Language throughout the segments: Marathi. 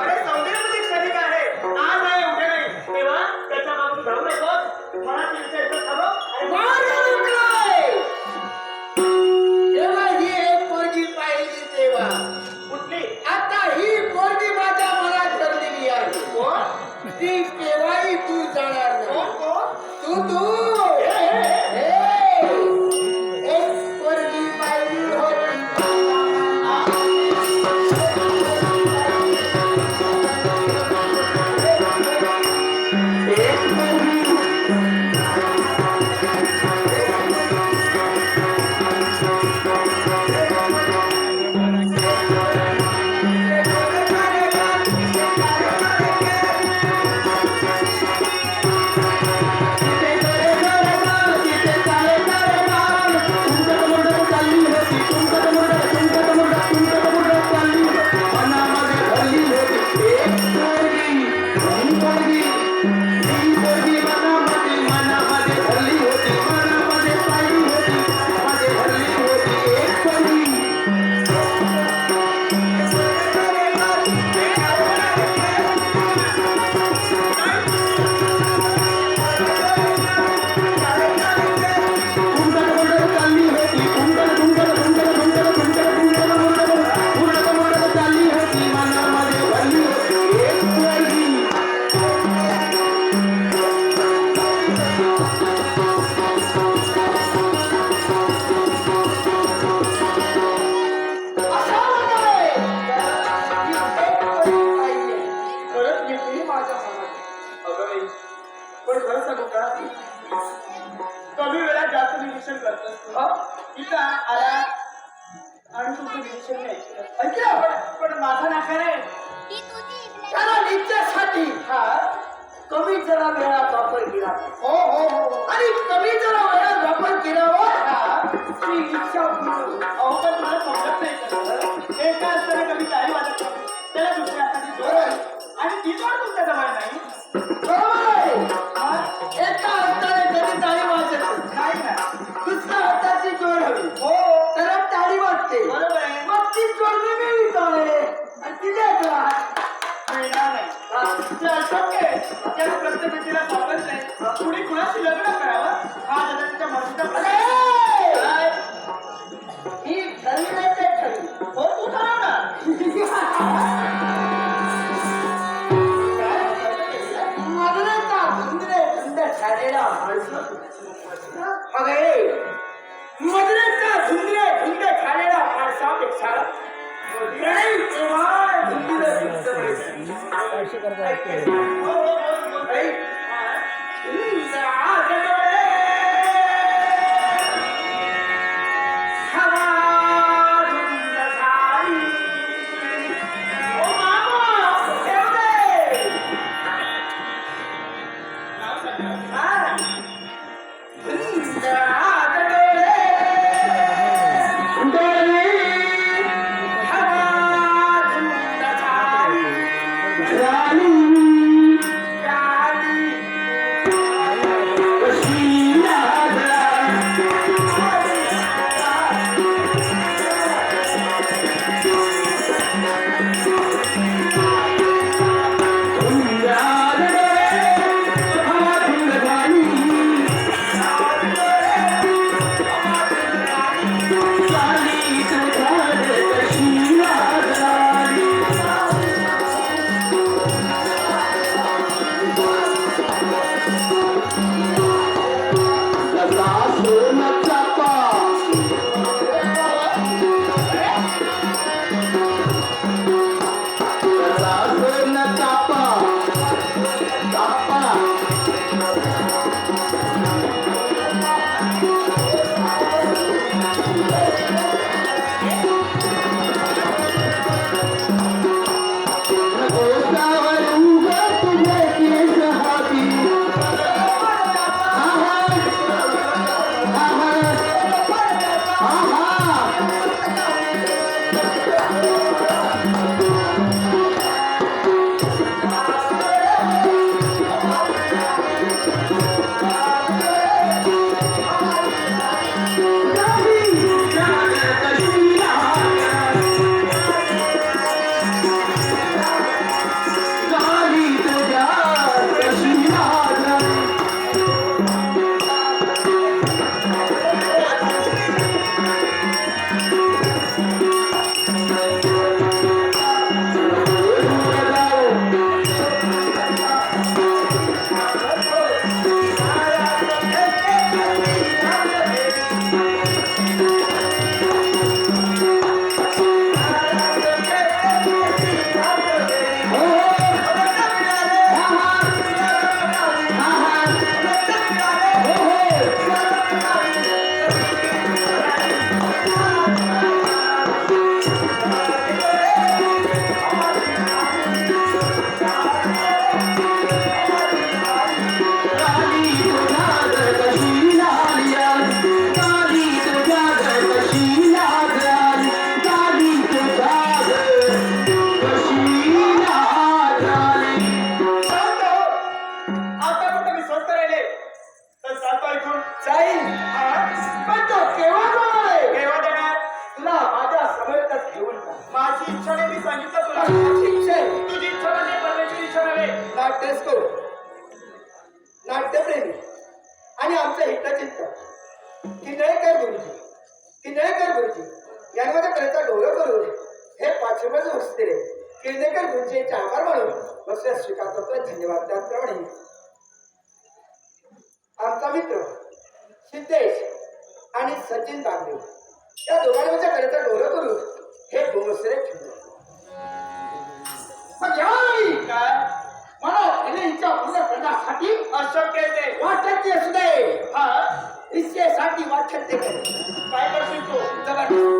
あれ करता हो, न्यायकार गुरुजी. ती काय गुरुजी. यांनी माझ्या कलेचा डोळे नये हे पाठिंबाचे हस्ते केळदेकर गुरुजी यांचे आभार मानून बसल्या स्वीकार करतोय धन्यवाद. त्याचप्रमाणे आमचा मित्र सिद्धेश आणि सचिन बागडे या दोघांनी माझ्या कलेचा डोळे करून हे गोमसरे ठेवले. मला इच्छा पूर्ण करण्यासाठी असं केले. वाटत असू दे हा. इसके साथ ही वाचन देखो। फाइबर से तो जबरदस्त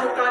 चुका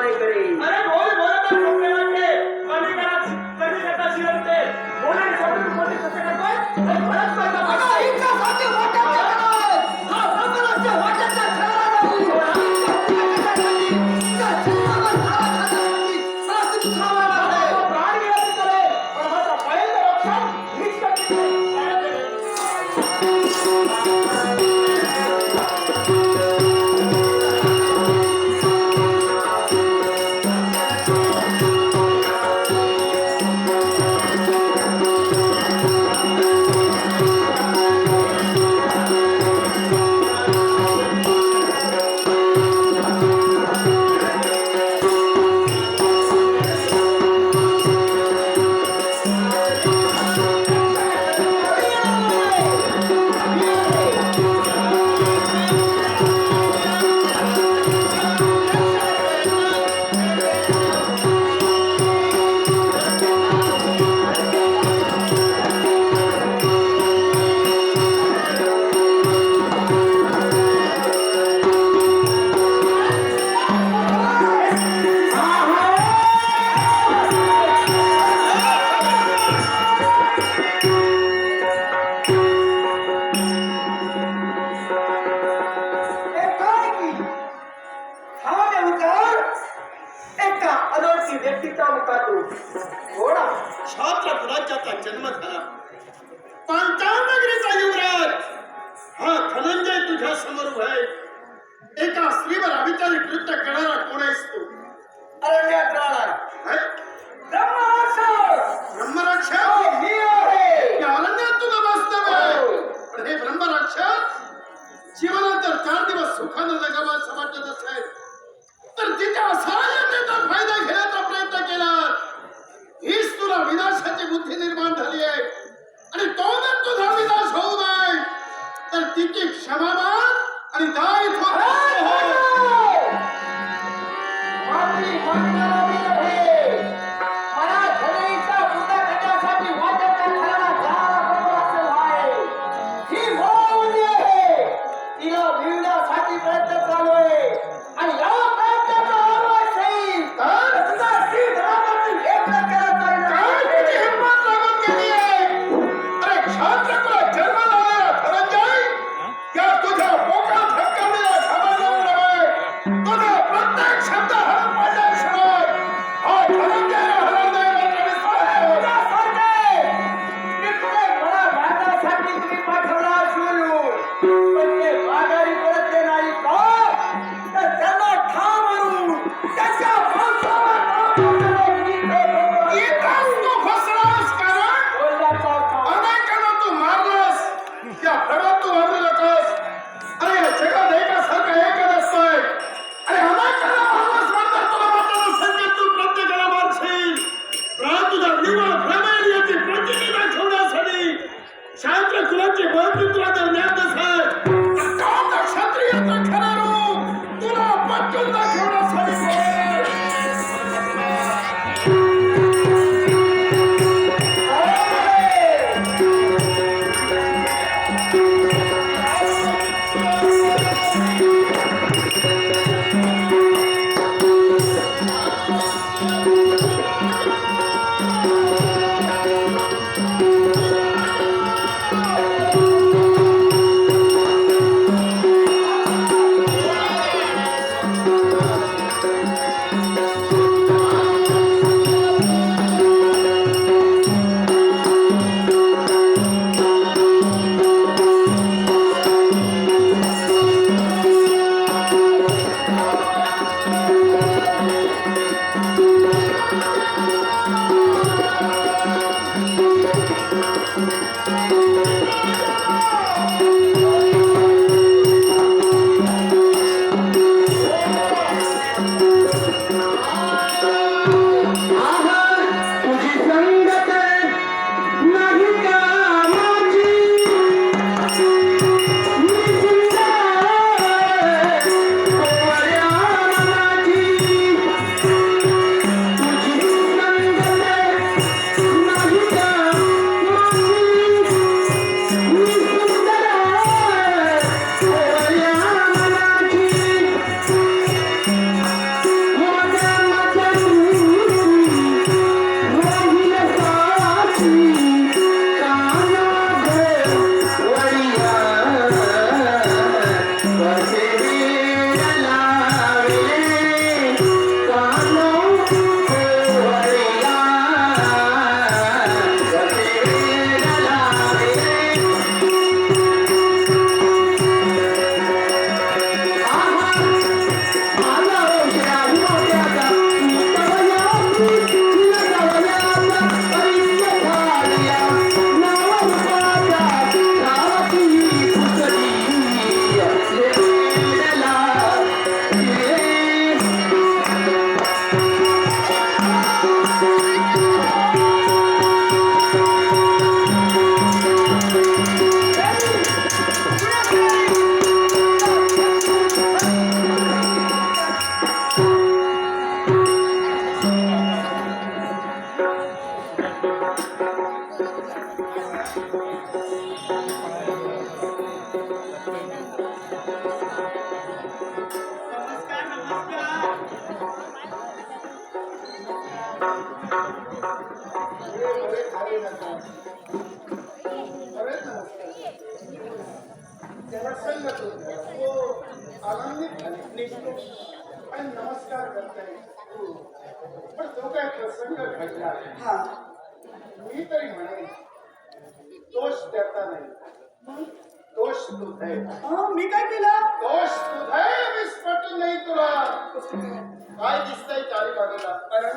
तर एका अनोळखी व्यक्तीचा मुखातून घोडा शाप राज्याचा जन्म झाला. पांचाळनगरीचा युवराज हा धनंजय तुझ्या समोर उभा आहे. एका स्त्रीवर अभिचारी कृत्य करणारा कोण आहेस तू? अरण्यात राहणार. ब्रह्मराक्षस ब्रह्मराक्षस हो, मी आहे. या अरण्यात तुझं वास्तव हो. ब्रह्मराक्षस जीवनानंतर चार दिवस सुखानं जगावाच बुद्धीच्या सहाय्यतेचा फायदा घेण्याचा प्रयत्न केला हीच तुला विनाशाची बुद्धी निर्माण झाली आहे. आणि तो जर तुझा विनाश होऊ नये. तर तिची क्षमादान आणि दायित्व Let's go!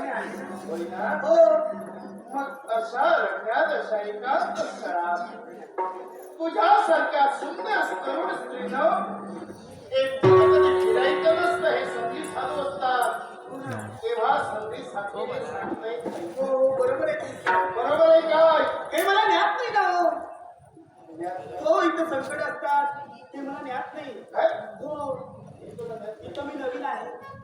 हो मग अशा रम्यात अशा एकांत स्थळात तुझ्यासारख्या सुंदर तरुण स्त्रीनं एक फिरायचं नसतं हे संधी साधू असतात तेव्हा संधी साधू. हो बरोबर आहे बरोबर आहे काय हे मला ज्ञात नाही का हो हो इथं संकट असतात ते मला ज्ञात नाही? हो इथं मी नवीन आहे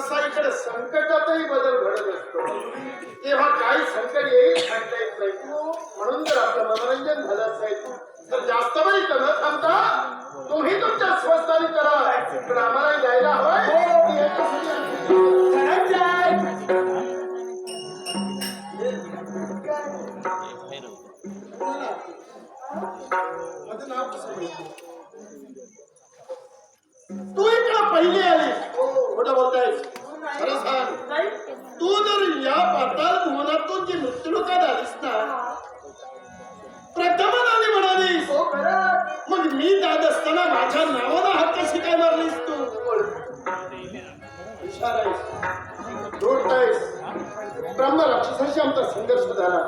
तसा इकडे संकटातही बदल घडत असतो. तेव्हा काही संकट येईल सांगता येत नाही. म्हणून जर आपलं मनोरंजन झालं असेल तर जास्त वेळी न थांबता तुम्ही तुमच्या स्वस्थाने करा. पण आम्हाला जायला हवंय. तू इकडं पहिली आली खोटं हो, बोलतायस. खरं सांग. तू जर या पाताळ भुवनातून जी मृत्यूलोकात आलीस ना प्रथम आली म्हणालीस. हो मग मी जात असताना माझ्या नावाला हात कशी काय मारलीस तू? धोडतायस ब्रह्म राक्षसाशी आमचा संघर्ष झाला.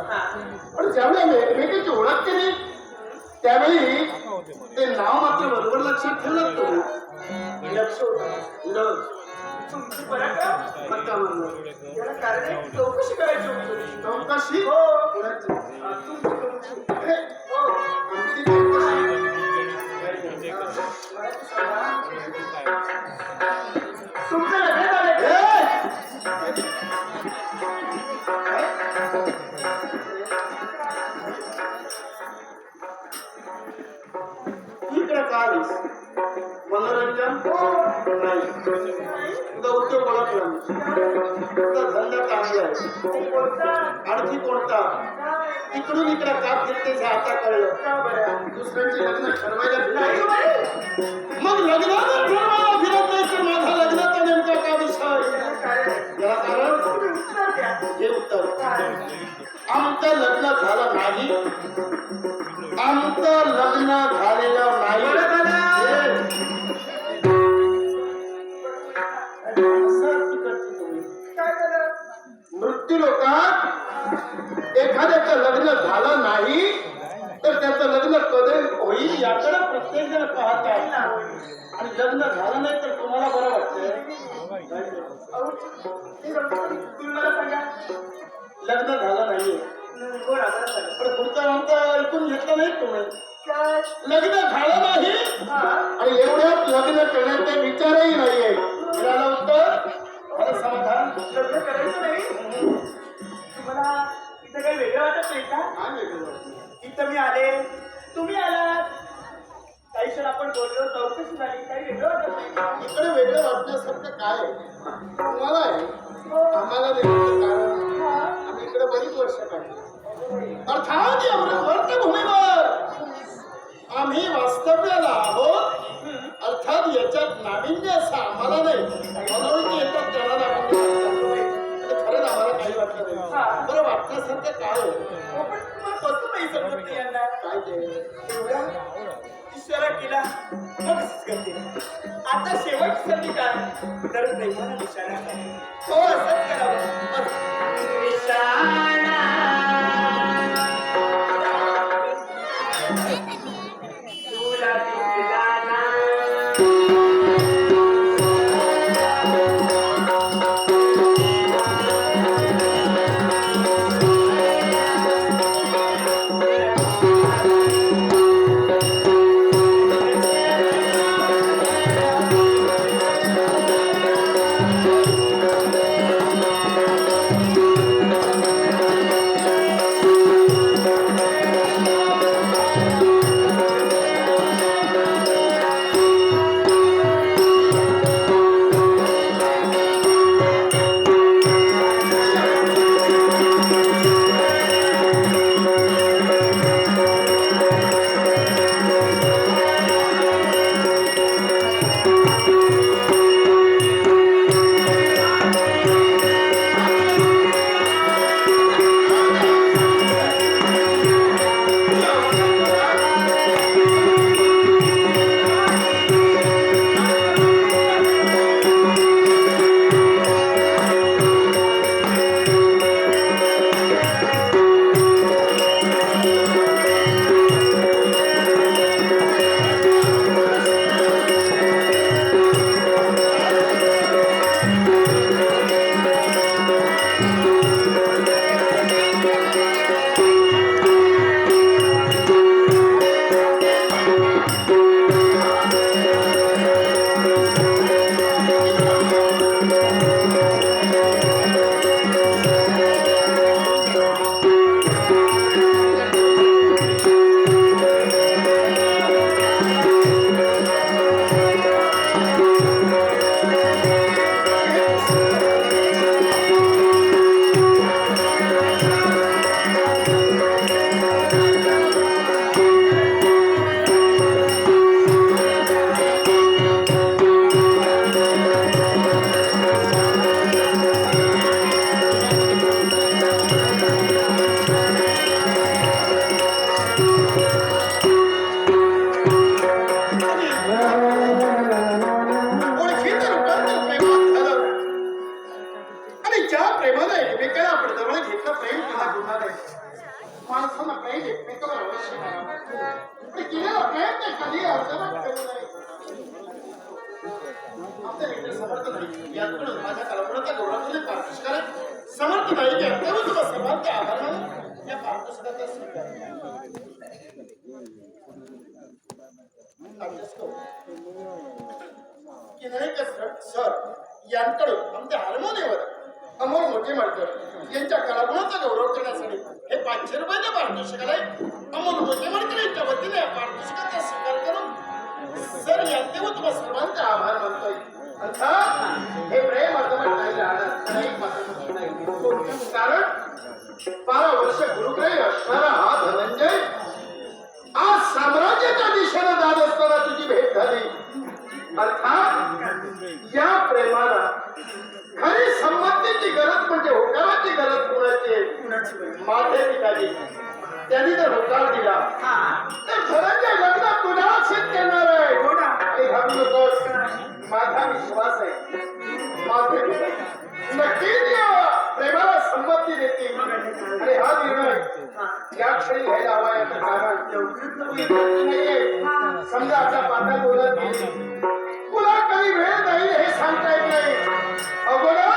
पण ज्यावेळी आम्ही एकमेकांची ओळख केली त्यावेळी ते नाव मात्र बरोबर लक्षात ठेवलं तुम्ही लक्ष होतं. लग तुमची पराक्रम पक्का म्हणलं याला कारण आहे, चौकशी करायची होती चौकशी हो कोणाची? हा, तुमची चौकशी. हे, हो आमची चौकशी. मला तू सांगा. तुमचं लग्न झालंय का? हे! इकडे का आलीस मनोरंजन नाही तुझा उद्योग ओळखला तुझा धंदा चांगला आहे आणखी कोणता काय? इकडून इकडे का फिरतेस हे आता कळलं का लग्न ठरवायला मग लग्नाला ठरवायला फिरत नाही तर माझा लग्नाचा नेमका का विषय याला कारण हे उत्तर आमचं लग्न झालं नाही आमचं लग्न झालेलं नाही एखाद्याचं लग्न झालं नाही तर त्याचं लग्न कधी होईल याकडे प्रत्येक जण पाहत आहे. आणि लग्न झालं नाही तर तुम्हाला बरं वाटतंय. हो, पण तुम्हाला नाही समजत नाही यांना? काय ते? एवढा इशारा केला मग करते. आता शेवट संधी काय? तर प्रेमाला निशाणा हो असंच करावं. निशाणा समर्थ नाही की अत्यंत तुला आभार या पारदर्शकाचा स्वीकार अभ्यास करू सर यांकडून आमच्या हार्मोनियमवर अमोल मोठे मारकर यांच्या कलागुणाचा गौरव करण्यासाठी हे पाचशे रुपयाच्या पारितोषिकाला अमोल मोठे माडकर यांच्या वतीने या पारितोषिकाचा स्वीकार करून सर यांचे व तुम्हा सर्वांचे आभार मानतोय हे प्रेम अर्धवट नाही राहणार नाही मात्र नाही. कारण बारा वर्ष गुरुग्रही असणारा हा धनंजय आज साम्राज्याच्या दिशेने जात असताना तुझी भेट झाली. अर्थात या प्रेमाला खरी संमतीची गरज म्हणजे होकाराची गरज कोणाची? माझे ठिकाणी त्यांनी जर होकार दिला तर धनंजय लग्न तुझ्या सिद्ध करणार आहे? हो माझा विश्वास आहे. नक्की प्रेमाला संमती देतील आणि हा निर्णय या क्षणी घ्यायला हवा याचं कारण. समजा आता पाता बोलत तुला काही वेळ नाही हे सांगता येत नाही. अगोदर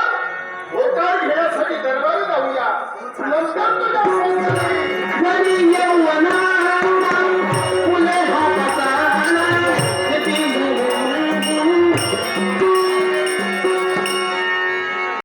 होकार घेण्यासाठी दरबारी जाऊया. नंतर तुझ्या